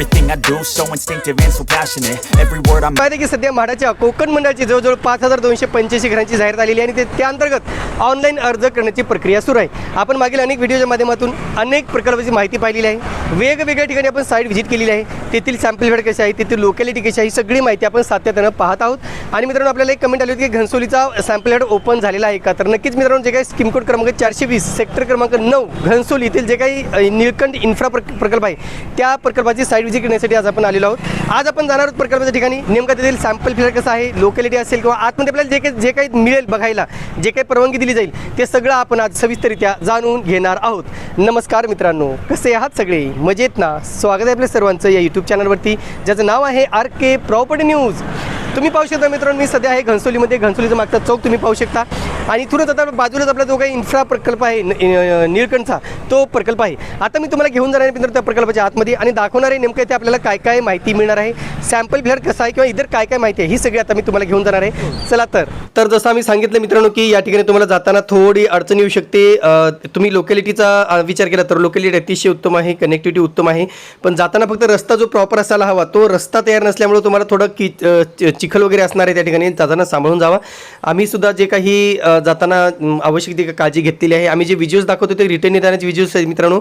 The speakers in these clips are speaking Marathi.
Everything I do so instinctive and so passionate. Every word I'm माहिती आहे की सध्या म्हाडाच्या कोकण मंडळाची जवळजवळ पाच हजार दोनशे पंच्याऐंशी घरांची जाहिरात आलेली आहे आणि ते त्या अंतर्गत ऑनलाईन अर्ज करण्याची प्रक्रिया सुरू आहे. आपण मागील अनेक व्हिडिओच्या माध्यमातून अनेक प्रकल्पाची माहिती पाहिलेली आहे. वेगवेगळ्या ठिकाणी आपण साईट व्हिजिट केलेली आहे. तेथील सॅम्पल वेळ कशी आहे तेथील लोकॅलिटी कशी आहे ही सगळी माहिती आपण सातत्यानं पाहत आहोत. आणि मित्रांनो आपल्याला एक कमेंट आली होती की घनसोलीचा सॅम्पल हेड ओपन झालेला आहे का? तर नक्कीच मित्रांनो जे काही स्कीम कोड क्रमांक चारशे वीस सेक्टर क्रमांक नऊ घनसोली येथील जे काही अ, निळकंठ इन्फ्रा प्रक- प्रकल्प आहे त्या प्रकल्पाची साईट विजिट करण्यासाठी आज आपण आलेलो आहोत. आज आपण जाणार आहोत प्रकल्पाच्या ठिकाणी. नेमका तेथील सॅम्पल फिलर कसं आहे लोकॅलिटी असेल किंवा आतमध्ये आपल्याला जे काही जे काही मिळेल बघायला जे काही परवानगी दिली जाईल ते सगळं आपण आज सविस्तरित्या जाणून घेणार आहोत. नमस्कार मित्रांनो कसे आहात सगळे? मजेत ना? स्वागत आहे आपल्या सर्वांचं या यूट्यूब चॅनलवरती ज्याचं नाव आहे आर के प्रॉपर्टी न्यूज तुम्ही पाहू शकता मित्रांनो मी सध्या आहे घनसोलीमध्ये. घनसोलीचा मागचा चौक तुम्ही पाहू शकता. आणि इथूनच आता बाजूलाच आपला जो काही इन्फ्रा प्रकल्प आहे न- निळकंठचा तो प्रकल्प आहे. आता मी तुम्हाला घेऊन जाणार आहे त्या प्रकल्पाच्या आतमध्ये आणि दाखवणार आहे नेमकं ते आपल्याला काय काय माहिती मिळणार आहे. सॅम्पल बिहार कसा आहे किंवा इतर काय काय माहिती आहे ही सगळी आता मी तुम्हाला घेऊन जाणार आहे. चला तर. तर जसं आम्ही सांगितलं मित्रांनो की या ठिकाणी तुम्हाला जाताना थोडी अडचण येऊ शकते. तुम्ही लोकॅलिटीचा विचार केला तर लोकॅलिटी अतिशय उत्तम आहे कनेक्टिव्हिटी उत्तम आहे. पण जाताना फक्त रस्ता जो प्रॉपर असायला हवा तो रस्ता तयार नसल्यामुळे तुम्हाला थोडं कि चि- चिखल वगैरे असणार आहे त्या ठिकाणी. जाताना सांभाळून जावा. आम्ही सुद्धा जे काही जाताना आवश्यक ती काळजी घेतलेली आहे. आम्ही जे व्हिडिओज दाखवतो ते रिटर्न येतानाचे व्हिडिओज आहेत मित्रांनो.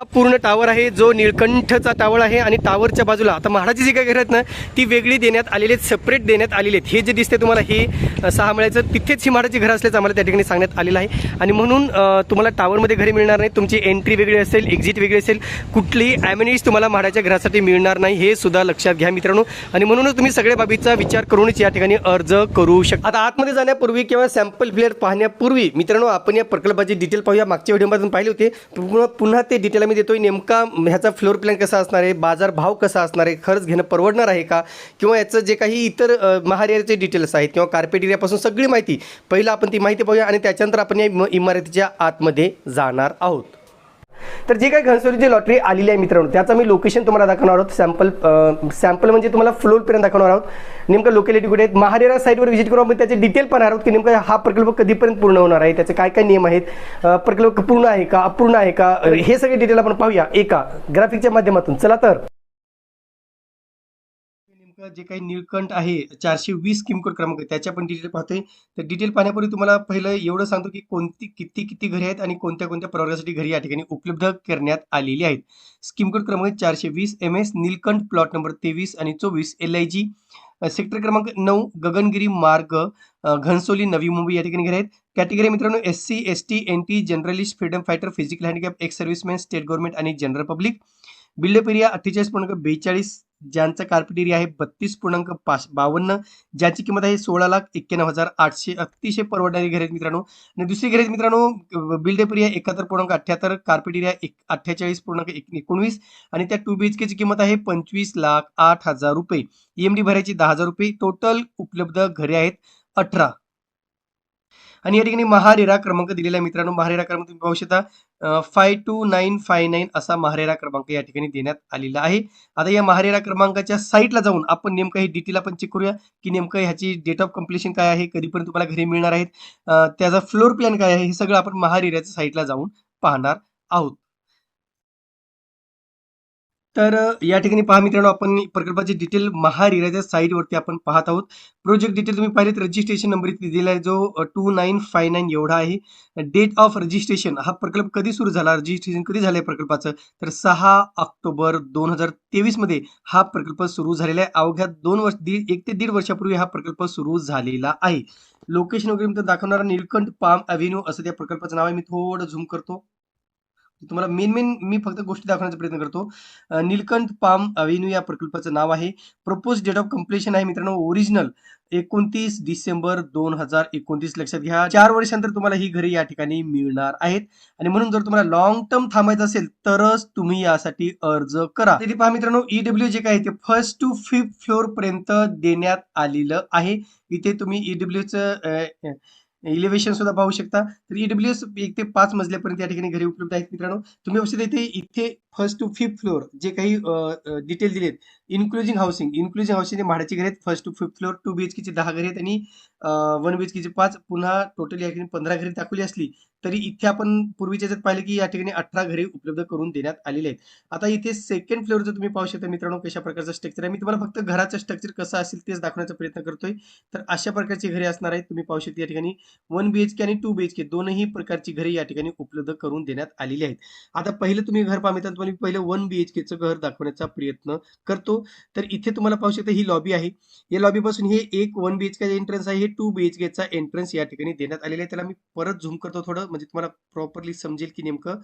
हा पूर्ण टावर आहे जो निळकंठचा टावर आहे आणि टावरच्या बाजूला आता म्हाडाची जी काही घरं आहेत ना ती वेगळी देण्यात आलेली आहेत सेपरेट देण्यात आलेली आहेत. हे जे दिसते तुम्हाला हे सहा मळ्याचं तिथेच ही म्हाडाची घरं असल्याचं आम्हाला त्या ठिकाणी सांगण्यात आलेलं आहे. आणि म्हणून तुम्हाला टावरमध्ये घरे मिळणार नाही तुमची एंट्री वेगळी असेल एक्झिट वेगळी असेल कुठलीही ॲम्युनिटीज तुम्हाला म्हाडाच्या घरासाठी मिळणार नाही हे सुद्धा लक्षात घ्या मित्रांनो. आणि म्हणूनच तुम्ही सगळ्या बाबीचा विचार करूनच या ठिकाणी अर्ज करू शकता. आता आतमध्ये जाण्यापूर्वी किंवा सॅम्पल फ्लेअर पाहण्यापूर्वी मित्रांनो आपण या प्रकल्पाची डिटेल पाहूया. मागच्या व्हिडिओमधून पाहिले होते. पुन्हा ते डिटेल आम्ही देतोय नेमका ह्याचा फ्लोर प्लॅन कसा असणार आहे? बाजार भाव कसा असणार आहे? खर्च घेणं परवडणार आहे का? किंवा याचं जे काही इतर महारियाचे डिटेल्स आहेत किंवा कार्पेट एरियापासून सगळी माहिती पहिलं आपण ती माहिती पाहूया आणि त्याच्यानंतर आपण या इम- इमारतीच्या आतमध्ये जाणार आहोत. तर जे काही घनसोलीची लॉटरी आलेली आहे मित्रांनो त्याचं मी लोकेशन तुम्हाला दाखवणार आहोत. सॅम्पल सॅम्पल म्हणजे तुम्हाला फ्लोरपर्यंत दाखवणार आहोत. नेमकं लोकॅलिटी कुठे आहेत? महारेरा साईटवर व्हिजिट करून आपण. त्याचे डिटेल पाहणार आहोत की नेमकं हा प्रकल्प कधीपर्यंत पूर्ण होणार आहे? त्याचे काय काय नियम आहेत? प्रकल्प पूर्ण आहे का अपूर्ण आहे का? हे सगळे डिटेल आपण पाहूया एका ग्राफिकच्या माध्यमातून. चला तर. जे काही निळकंठ आहे चारशे वीस स्कीम कोड क्रमांक त्याच्या पण डिटेल पाहतोय. तर डिटेल पाहण्यापूर्वी तुम्हाला पहिलं एवढं सांगतो की कोणती किती किती घरे आहेत आणि कोणत्या कोणत्या प्रवर्गासाठी घरी या ठिकाणी उपलब्ध करण्यात आलेली आहेत. स्कीम कोड क्रमांक चारशे वीस M S Nilkanth plot number तेवीस आणि चोवीस एल आय जी. सेक्टर क्रमांक नऊ गगनगिरी मार्ग घनसोली नवी मुंबई या ठिकाणी घरे आहेत. कॅटेगरी मित्रांनो S C S T N T journalist freedom fighter physical handicap ex serviceman state government आणि जनरल पब्लिक. बिल्डअप एरिया अठ्ठेचाळीस पूर्णांक बेचाळीस ज्यांचा कार्पेट एरिया आहे बत्तीस पूर्णांक पाच बावन्न ज्याची किंमत आहे सोळा लाख एक्क्याण्णव हजार आठशे अतिशय परवडणारी घरे मित्रांनो. आणि दुसरी घरे मित्रांनो बिल्डअप एरिया एकाहत्तर पूर्णांक अठ्ठ्याहत्तर कार्पेट एरिया एक अठ्ठेचाळीस पूर्णांक एक एकोणवीस आणि त्या टू बी एच केची किंमत आहे पंचवीस लाख आठ हजार रुपये. ई एम डी भरायची दहा हजार रुपये. टोटल उपलब्ध घरे आहेत अठरा. आणि या ठिकाणी महारेरा क्रमांक दिलेला आहे मित्रांनो. महारेरा क्रमांक तुम्ही पाहू शकता. Five two nine five nine असा महारेरा क्रमांक या ठिकाणी देण्यात आलेला आहे. आता या महारेरा क्रमांकाच्या साईटला जाऊन आपण नेमकं हे डिटेल आपण चेक करूया की नेमकं ह्याची डेट ऑफ कम्प्लिशन काय आहे कधीपर्यंत तुम्हाला घरी मिळणार आहेत त्याचा फ्लोर प्लॅन काय आहे हे सगळं आपण महारेराच्या साईटला जाऊन पाहणार आहोत. तर या ठिकाणी पहा मित्रांनो आपण प्रकल्पाची डिटेल महारेराच्या साईटवरती आपण पाहत आहोत. प्रोजेक्ट डिटेल तुम्ही पाहिलेत रजिस्ट्रेशन नंबर इथे दिलेला आहे जो टू नाईन फाय नाईन एवढा आहे. डेट ऑफ रजिस्ट्रेशन हा प्रकल्प कधी सुरू झाला? रजिस्ट्रेशन कधी झालंय प्रकल्पाचं? तर सहा ऑक्टोबर दोन हजार तेवीसमध्ये हा प्रकल्प सुरू झालेला आहे. अवघ्या दोन वर्ष दीड एक ते दीड वर्षापूर्वी हा प्रकल्प सुरू झालेला आहे. लोकेशन वगैरे दाखवणारा निलकंठ पाम अव्हेन्यू असं त्या प्रकल्पाचं नाव आहे. मी थोडं झूम करतो. तुम्हाला मेन मेन मी फक्त गोष्टी दाखवण्याचा प्रयत्न करतो. नीलकंठ पाम अव्हेन्यू या प्रकल्पाचं नाव आहे. प्रपोज डेट ऑफ कम्प्लिशन आहे मित्रांनो ओरिजिनल एकोणतीस डिसेंबर दोन हजार एकोणतीस. लक्षात घ्या चार वर्षानंतर तुम्हाला ही घरे या ठिकाणी मिळणार आहेत. आणि म्हणून जर तुम्हाला लॉंग टर्म थांबायचं असेल तरच तुम्ही यासाठी अर्ज करा. तिथे पहा मित्रांनो ईडब्ल्यू जे काय आहे ते फर्स्ट टू फिफ्थ फ्लोअर पर्यंत देण्यात आलेलं आहे. इथे तुम्ही ईडब्ल्यूचं इलेव्हेशन सुद्धा पाहू शकता. तर ईडब्ल्यू एस एक ते पाच मजल्यापर्यंत या ठिकाणी घरी उपलब्ध आहेत मित्रांनो. तुम्ही औषध इथे इथे फर्स्ट टू फिफ्थ फ्लोअर जे काही डिटेल दिलेत इन्क्लुजिंग हाऊसिंग इन्क्लुजिंग हाऊसिंग भाड्याची घर आहेत first to fifth floor two बीएचकेचे दहा घरे आहेत आणि वन बीएचकेचे पाच पुन्हा टोटल या ठिकाणी पंधरा घरे दाखवली असली तरी इथे आपण पूर्वीच्या याच्यात पाहिलं की या ठिकाणी अठरा घरे उपलब्ध करून देण्यात आलेले आहेत. आता इथे सेकंड फ्लोअरचं तुम्ही पाहू शकता मित्रांनो कशा प्रकारचं स्ट्रक्चर आहे. मी तुम्हाला फक्त घराचं स्ट्रक्चर कसं असेल तेच दाखवण्याचा प्रयत्न करतोय. तर अशा प्रकारची घरे असणार आहेत. तुम्ही पाहू शकता या ठिकाणी वन बीएचके आणि टू बीएचके दोनही प्रकारची घरे या ठिकाणी उपलब्ध करून देण्यात आलेली आहेत. आता पहिलं तुम्ही घर पाहता तुम्हाला मी पहिलं वन बीएचकेचं घर दाखवण्याचा प्रयत्न करतो. तर इथे तुम्हाला पाहू शकता ही लॉबी आहे. या लॉबीपासून हे एक वन बीएचके एंट्रन्स आहे. हे टू बीएचकेचा एंट्रन्स या ठिकाणी देण्यात आलेला आहे. त्याला मी परत झूम करतो थोडं. म्हणजे तुम्हाला प्रॉपरली समजेल की नेमकं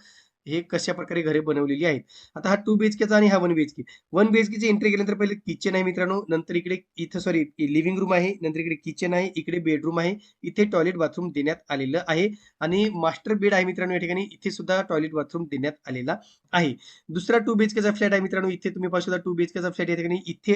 हे कशा प्रकारे घरे बनवलेली आहेत. आता हा टू बीएचकेचा आणि हा वन बीएचके वन बीएचकेची एंट्री केल्यानंतर पहिले किचन आहे मित्रांनो नंतर इकडे इथं सॉरी लिव्हिंग रूम आहे नंतर इकडे किचन आहे इकडे बेडरूम आहे इथे टॉयलेट बाथरूम देण्यात आलेलं आहे. आणि मास्टर बेड आहे मित्रांनो या ठिकाणी इथे सुद्धा टॉयलेट बाथरूम देण्यात आलेला आहे. दुसरा टू बीएचकेचा फ्लॅट आहे मित्रांनो इथे तुम्ही पाहू शकता टू बीएचकेचा फ्लॅट या ठिकाणी इथे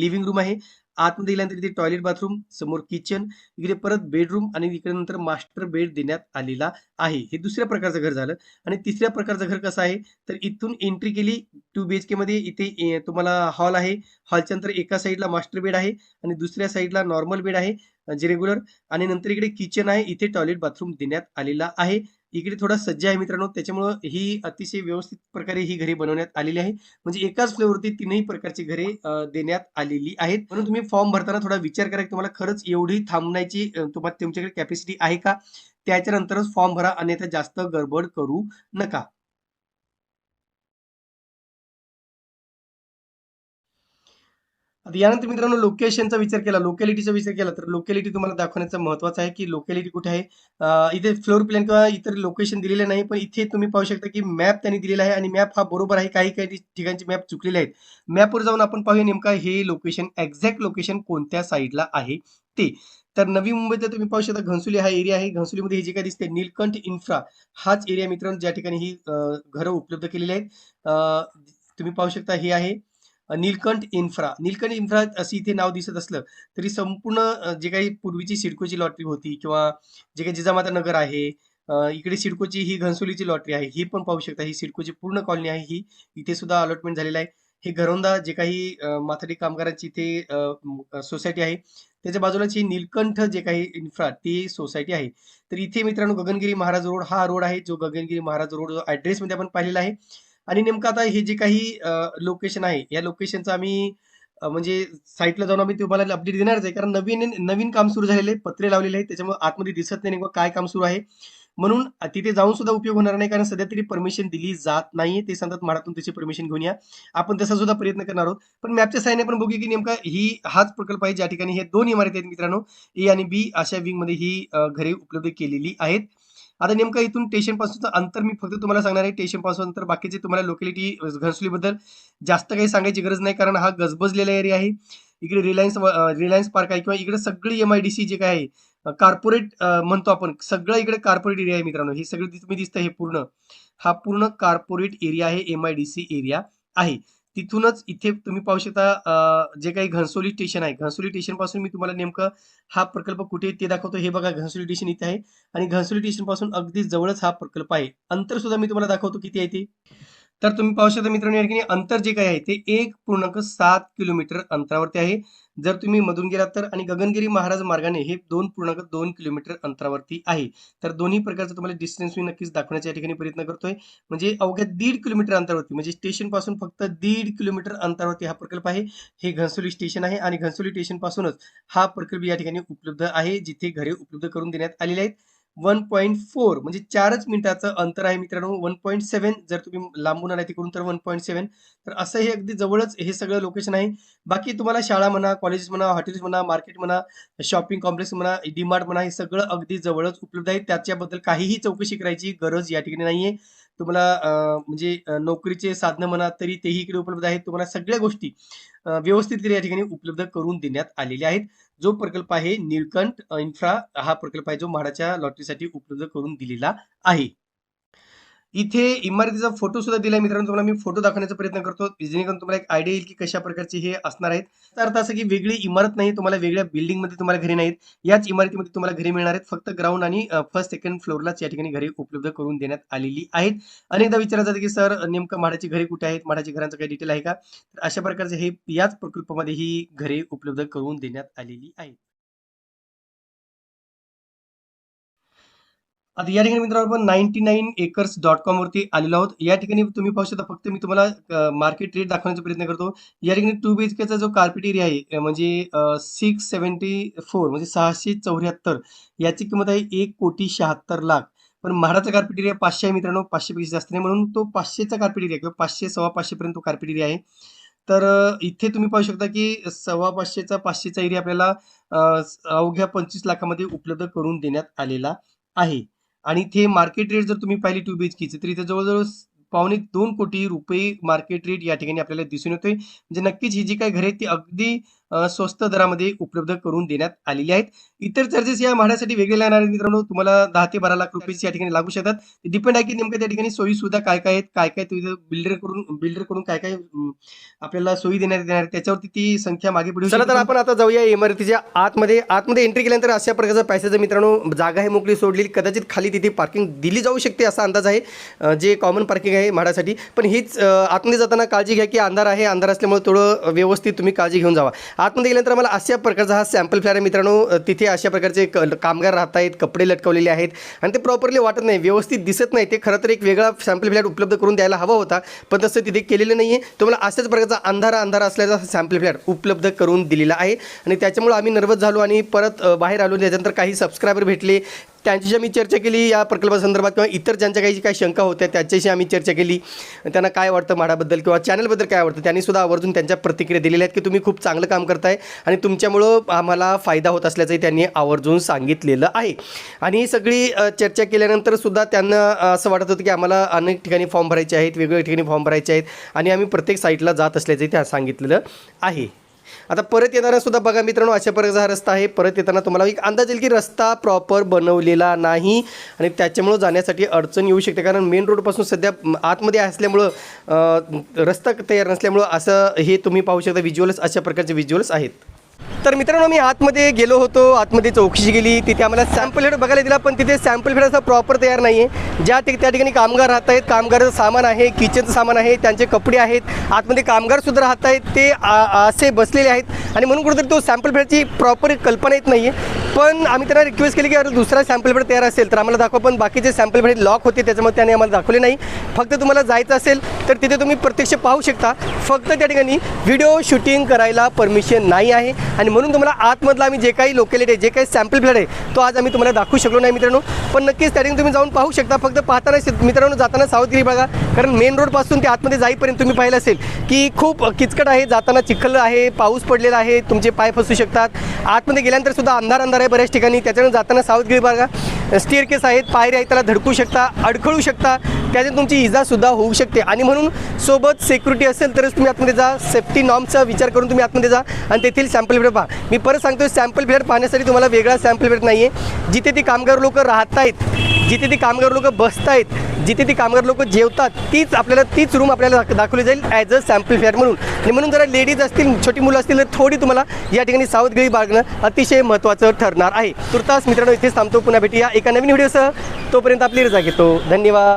लिव्हिंग रूम आहे. आतमध्ये गेल्यानंतर इथे टॉयलेट बाथरूम समोर किचन इकडे परत बेडरूम आणि इकडे नंतर मास्टर बेड देण्यात आलेला आहे. हे दुसऱ्या प्रकारचं घर झालं. आणि तिसऱ्या प्रकारचं घर कसं आहे? तर इथून एंट्री केली टू बी एच मध्ये. इथे ए, तुम्हाला हॉल आहे. हॉलच्या नंतर एका साईडला मास्टर बेड आहे आणि दुसऱ्या साईडला नॉर्मल बेड आहे जे रेग्युलर आणि नंतर इकडे किचन आहे. इथे टॉयलेट बाथरूम देण्यात आलेला आहे. इकडे थोडा सज्ज आहे मित्रांनो. त्याच्यामुळं ही अतिशय व्यवस्थित प्रकारे ही घरे बनवण्यात आलेली आहे. म्हणजे एकाच फ्लोअरवरती तीनही प्रकारची घरे देण्यात आलेली आहेत. म्हणून तुम्ही फॉर्म भरताना थोडा विचार करा की तुम्हाला खरंच एवढी थांबण्याची तुम्हाला तुमच्याकडे कॅपॅसिटी आहे का? त्याच्यानंतरच फॉर्म भरा अन्यथा जास्त गडबड करू नका. आता यानंतर मित्रांनो लोकेशनचा विचार केला लोकॅलिटीचा विचार केला तर लोकॅलिटी तुम्हाला दाखवण्याचं महत्वाचं आहे की लोकॅलिटी कुठे आहे? इथे फ्लोअर प्लॅन किंवा इतर लोकेशन दिलेले नाही पण इथे तुम्ही पाहू शकता की मॅप त्यांनी दिलेला आहे आणि मॅप हा बरोबर आहे काही काही ठिकाणचे मॅप चुकलेले आहेत. मॅपवर जाऊन आपण पाहूया नेमका हे लोकेशन एक्झॅक्ट लोकेशन कोणत्या साईडला आहे ते. तर नवी मुंबईत तुम्ही पाहू शकता घनसोली हा एरिया आहे. घनसोलीमध्ये हे जे काय दिसते नीलकंठ इन्फ्रा हाच एरिया मित्रांनो ज्या ठिकाणी ही घरं उपलब्ध केलेली आहेत. तुम्ही पाहू शकता हे आहे. नीलकंठ इन्फ्रा. नीलकंठ इन्फ्रा असं इथे नाव दिसत असलं तरी संपूर्ण जे काही पूर्वीची सिडकोची लॉटरी होती किंवा जे काही जिजामाता नगर आहे इकडे सिडकोची ही घनसोलीची लॉटरी आहे ही पण पाहू शकता. ही सिडकोची पूर्ण कॉलनी आहे ही इथे सुद्धा अलॉटमेंट झालेलं आहे. हे घरोंदा जे काही माथाडी कामगारांची इथे सोसायटी आहे त्याच्या बाजूलाची नीलकंठ जे काही इन्फ्रा ती सोसायटी आहे. तर इथे मित्रांनो गगनगिरी महाराज रोड हा रोड आहे जो गगनगिरी महाराज रोड जो ऍड्रेसमध्ये आपण पाहिलेला आहे. आणि नेमकं आता हे जे काही लोकेशन आहे या लोकेशनचं आम्ही म्हणजे साईटला जाऊन आम्ही तुम्हाला अपडेट देणारच आहे. कारण नवीन नवीन काम सुरू झालेले आहे, पत्रे लावलेले आहेत त्याच्यामुळे आतमध्ये दिसत नाही नेमकं काय काम सुरू आहे. म्हणून तिथे जाऊन सुद्धा उपयोग होणार नाही कारण सध्या तरी परमिशन दिली जात नाहीये. ते सांगतात म्हाडातून त्याची परमिशन घेऊन या. आपण तसा सुद्धा प्रयत्न करणार आहोत. पण मॅपच्या साहाय्याने आपण बघूया की नेमका ही हाच प्रकल्प आहे ज्या ठिकाणी हे दोन इमारती आहेत मित्रांनो ए आणि बी अशा विंगमध्ये ही घरे उपलब्ध केलेली आहेत. आता नेमकं इथून स्टेशनपासूनचं अंतर मी फक्त तुम्हाला सांगणार आहे. स्टेशनपासून अंतर तर बाकीचे तुम्हाला लोकॅलिटी घनसोलीबद्दल जास्त काही सांगायची गरज नाही कारण हा गजबजलेला एरिया आहे. इकडे रिलायन्स रिलायन्स पार्क आहे किंवा इकडे सगळी एम आय डी सी जे काय आहे कार्पोरेट म्हणतो आपण सगळं इकडे कार्पोरेट एरिया आहे मित्रांनो. हे सगळं तुम्ही दिसतं हे पूर्ण. हा पूर्ण कार्पोरेट एरिया आहे M I D C area आहे. तिथूनच इथे तुम्ही पाहू शकता जे काही घनसोली स्टेशन आहे. घनसोली स्टेशनपासून मी तुम्हाला नेमकं हा प्रकल्प कुठे ते दाखवतो. हे बघा घनसोली स्टेशन इथे आहे. आणि घनसोली स्टेशनपासून अगदी जवळच हा प्रकल्प आहे. अंतर सुद्धा मी तुम्हाला दाखवतो किती आहे ते. तर तुम्ही पाहू शकता मित्रांनो या ठिकाणी अंतर जे काही आहे ते एक पूर्णांक सात किलोमीटर अंतरावरती आहे. जर तुम्ही मधून गेलात तर आणि गगनगिरी महाराज मार्गाने हे दोन पूर्णांक दोन किलोमीटर अंतरावरती आहे. तर दोन्ही प्रकारचं तुम्हाला डिस्टन्स मी नक्कीच दाखवण्याच्या या ठिकाणी प्रयत्न करतोय. म्हणजे अवघ्या दीड किलोमीटर अंतरावरती म्हणजे स्टेशनपासून फक्त दीड किलोमीटर अंतरावरती हा प्रकल्प आहे. हे घनसोली स्टेशन आहे आणि घनसोली स्टेशन पासूनच हा प्रकल्प या ठिकाणी उपलब्ध आहे जिथे घरे उपलब्ध करून देण्यात आलेले आहेत. वन पॉईंट फोर म्हणजे चारच मिनिटाचं अंतर आहे मित्रांनो. वन पॉईंट सेव्हन जर तुम्ही लांबून आला तिकडून तर वन पॉईंट सेव्हन तर असं हे अगदी जवळच हे सगळं लोकेशन आहे. बाकी तुम्हाला शाळा म्हणा कॉलेजेस म्हणा हॉटेल्स म्हणा मार्केट म्हणा शॉपिंग कॉम्प्लेक्स म्हणा डीमार्ट म्हणा हे सगळं अगदी जवळच उपलब्ध आहे. त्याच्याबद्दल काहीही चौकशी करायची गरज या ठिकाणी नाहीये. तुम्हाला म्हणजे नोकरीचे साधनं म्हणा तरी तेही इकडे उपलब्ध आहेत. तुम्हाला सगळ्या गोष्टी व्यवस्थित व्यवस्थितरित्या या ठिकाणी उपलब्ध करून देण्यात आलेल्या आहेत. जो प्रकल्प आहे निळकंठ इन्फ्रा हा प्रकल्प आहे जो म्हाडाच्या लॉटरीसाठी उपलब्ध करून दिलेला आहे. इथे इमारतीचा फोटो सुद्धा दिलाय मित्रांनो तुम्हाला मी फोटो दाखवण्याचा प्रयत्न करतो. जेणेकरून तुम्हाला एक आयडिया येईल की कशा प्रकारचे हे असणार आहेत. तर अर्थ असं की वेगळी इमारत नाही तुम्हाला वेगळ्या बिल्डिंगमध्ये तुम्हाला घरी नाहीत. याच इमारतीमध्ये तुम्हाला घरी मिळणार आहेत. फक्त ग्राउंड आणि फर्स्ट सेकंड फ्लोअरलाच या ठिकाणी घरी उपलब्ध करून देण्यात आलेली आहेत. अनेकदा विचारलं जातं की सर नेमकं म्हाडाची घरे कुठे आहेत? म्हाडाची घरांचं काही डिटेल आहे का? तर अशा प्रकारचे हे याच प्रकल्पामध्ये ही घरे उपलब्ध करून देण्यात आलेली आहेत. आता या ठिकाणी मित्रांनो आपण ninety nine acres dot com वरती आलेलो आहोत. या ठिकाणी तुम्ही पाहू शकता फक्त मी तुम्हाला मार्केट रेट दाखवण्याचा प्रयत्न करतो. या ठिकाणी टू बी एच केचा जो कार्पेट एरिया आहे म्हणजे सिक्स सेव्हन्टी फोर म्हणजे सहाशे चौऱ्याहत्तर याची किंमत आहे एक कोटी शहात्तर लाख. पण म्हाडाचा कार्पेट एरिया पाचशे आहे मित्रांनो पाचशेपेक्षा जास्त नाही. म्हणून तो पाचशेचा कार्पेट एरिया किंवा पाचशे सव्वा पाचशेपर्यंत तो कार्पेट एरिया आहे. तर इथे तुम्ही पाहू शकता की सव्वा पाचशेचा पाचशेचा एरिया आपल्याला अवघ्या पंचवीस लाखामध्ये उपलब्ध करून देण्यात आलेला आहे. आणि इथे मार्केट रेट जर तुम्ही पाहिली टू बी एच केची तर इथे जवळजवळ पावणे दोन कोटी रुपये मार्केट रेट या ठिकाणी आपल्याला दिसून येतोय. म्हणजे नक्कीच ही जी काही घरे आहेत ती अगदी स्वस्त दरामध्ये उपलब्ध करून देण्यात आलेली आहेत. इतर चार्जेस या भाड्यासाठी वेगळे लागणार आहेत मित्रांनो. तुम्हाला दहा ते बारा लाख रुपये या ठिकाणी लागू शकतात. डिपेंड आहे की नेमकं त्या ठिकाणी सोयी सुविधा काय काय आहेत काय काय तिथे बिल्डरकडून बिल्डरकडून काय काय आपल्याला सोयी देण्यात येणार त्याच्यावरती ती संख्या मागे पुढे चला तर आपण आता जाऊया इमारतीच्या आतमध्ये. आतमध्ये एंट्री केल्यानंतर अशा प्रकारचा पॅसेज मित्रांनो. जागा आहे मोकळी सोडलेली. कदाचित खाली तिथे पार्किंग दिली जाऊ शकते असा अंदाज आहे जे कॉमन पार्किंग आहे म्हाडासाठी. पण हीच आतमध्ये जाताना काळजी घ्या की अंधार आहे. अंधार असल्यामुळे थोडं व्यवस्थित तुम्ही काळजी घेऊन जावा. आतमध्ये गेल्यानंतर मला अशा प्रकारचा हा सॅम्पल फ्लॅट आहे. मित्रांनो तिथे अशा प्रकारचे क कामगार राहत आहेत कपडे लटकवलेले आहेत आणि ते प्रॉपरली वाटत नाही व्यवस्थित दिसत नाही. ते खरं तर एक वेगळा सॅम्पल फ्लॅट उपलब्ध करून द्यायला हवा होता पण तसं तिथे केलेलं नाही आहे तुम्हाला अशाच प्रकारचा अंधारा अंधारा असल्याचा सॅम्पल फ्लॅट उपलब्ध करून दिलेला आहे. आणि त्याच्यामुळे आम्ही नर्वस झालो आणि परत बाहेर आलो. त्याच्यानंतर काही सबस्क्रायबर भेटले त्यांच्याशी आम्ही चर्चा केली या प्रकल्पासंदर्भात किंवा इतर ज्यांच्या काही काही शंका होत्या त्याच्याशी आम्ही चर्चा केली. त्यांना काय वाटतं माडाबद्दल किंवा चॅनलबद्दल काय वाटतं त्यांनी सुद्धा आवर्जून त्यांच्या प्रतिक्रिया दिलेल्या आहेत की तुम्ही खूप चांगलं काम करताय आणि तुमच्यामुळं आम्हाला फायदा होत असल्याचंही त्यांनी आवर्जून सांगितलेलं आहे. आणि ही सगळी चर्चा केल्यानंतर सुद्धा त्यांना असं वाटत होतं की आम्हाला अनेक ठिकाणी फॉर्म भरायचे आहेत वेगवेगळ्या ठिकाणी फॉर्म भरायचे आहेत आणि आम्ही प्रत्येक साईटला जात असल्याचंही त्या सांगितलेलं आहे. आता परत येताना सुद्धा बघा मित्रांनो अशा प्रकारचा हा रस्ता आहे. परत येताना तुम्हाला एक अंदाज येईल की रस्ता प्रॉपर बनवलेला नाही आणि त्याच्यामुळं जाण्यासाठी अडचण येऊ शकते. कारण मेन रोडपासून सध्या आतमध्ये असल्यामुळं रस्ता तयार नसल्यामुळं असं हे तुम्ही पाहू शकता. व्हिज्युअल्स अशा प्रकारचे व्हिज्युअल्स आहेत. तर मित्रांनो मी आतमध्ये गेलो होतो आतमध्ये चौकशी केली. तिथे आम्हाला सॅम्पल फेड बघायला दिला पण तिथे सॅम्पल फेड असं प्रॉपर तयार नाही आहे ज्या त्या ठिकाणी कामगार राहत आहेत कामगाराचं सामान आहे किचनचं सामान आहे त्यांचे कपडे आहेत आतमध्ये कामगारसुद्धा राहत आहेत ते असे बसलेले आहेत. आणि म्हणून कुठेतरी तो सॅम्पल फेडची प्रॉपर कल्पना येत नाही आहे पण आम्ही त्यांना रिक्वेस्ट केली की अरे दुसरा सॅम्पल फेड तयार असेल तर आम्हाला दाखवा. पण बाकीचे सॅम्पल फेड लॉक होते त्याच्यामुळे त्याने आम्हाला दाखवले नाही. फक्त तुम्हाला जायचं असेल तर तिथे तुम्ही प्रत्यक्ष पाहू शकता. फक्त त्या ठिकाणी व्हिडिओ शूटिंग करायला परमिशन नाही आहे. आणि म्हणून तुम्हाला आतमधला आम्ही जे काही लोकेलिटी आहे जे काही सॅम्पल फ्लॅट आहे तो आज आम्ही तुम्हाला दाखवू शकलो नाही मित्रांनो. पण नक्कीच त्या ठिकाणी तुम्ही जाऊन पाहू शकता. फक्त पाहताना मित्रांनो जाताना सावधगिरी बघा. कारण मेन रोडपासून ते आतमध्ये जाईपर्यंत तुम्ही पाहिलं असेल की खूप किचकट आहे. जाताना चिखल आहे पाऊस पडलेला आहे तुमचे पाय फसू शकतात. आतमध्ये गेल्यानंतर सुद्धा अंधार अंधार आहे. बऱ्याच ठिकाणी. त्याच्यानं जाताना सावधगिरी बघा. स्टेअर केस आहेत पायऱ्या आहेत त्याला धडकू शकता अडखळू शकता. त्याच्यात तुमची इजासुद्धा होऊ शकते. आणि म्हणून सोबत सिक्युरिटी असेल तरच तुम्ही आतमध्ये जा. सेफ्टी नॉर्मचा विचार करून तुम्ही आतमध्ये जा. आणि तेथील सॅम्पल फ्लॅट पहा. मी परत सांगतो सॅम्पल फ्लॅट पाहण्यासाठी तुम्हाला वेगळा सॅम्पल फ्लॅट नाही आहे जिथे ती कामगार लोक राहत आहेत जिथे ती कामगार लोक बसत आहेत जिथे ती कामगार लोक जेवतात तीच आपल्याला तीच रूम आपल्याला दाख- दाखवली जाईल ॲज अ सॅम्पल फेअर म्हणून. आणि म्हणून जरा लेडीज असतील छोटी मुलं असतील तर थोडी तुम्हाला या ठिकाणी सावधगिरी बाळगणं अतिशय महत्त्वाचं ठरणार आहे. तुर्तास मित्रांनो इथेच थांबतो. पुन्हा भेटूया एका नवीन व्हिडिओसह तोपर्यंत आपली रजा घेतो. धन्यवाद.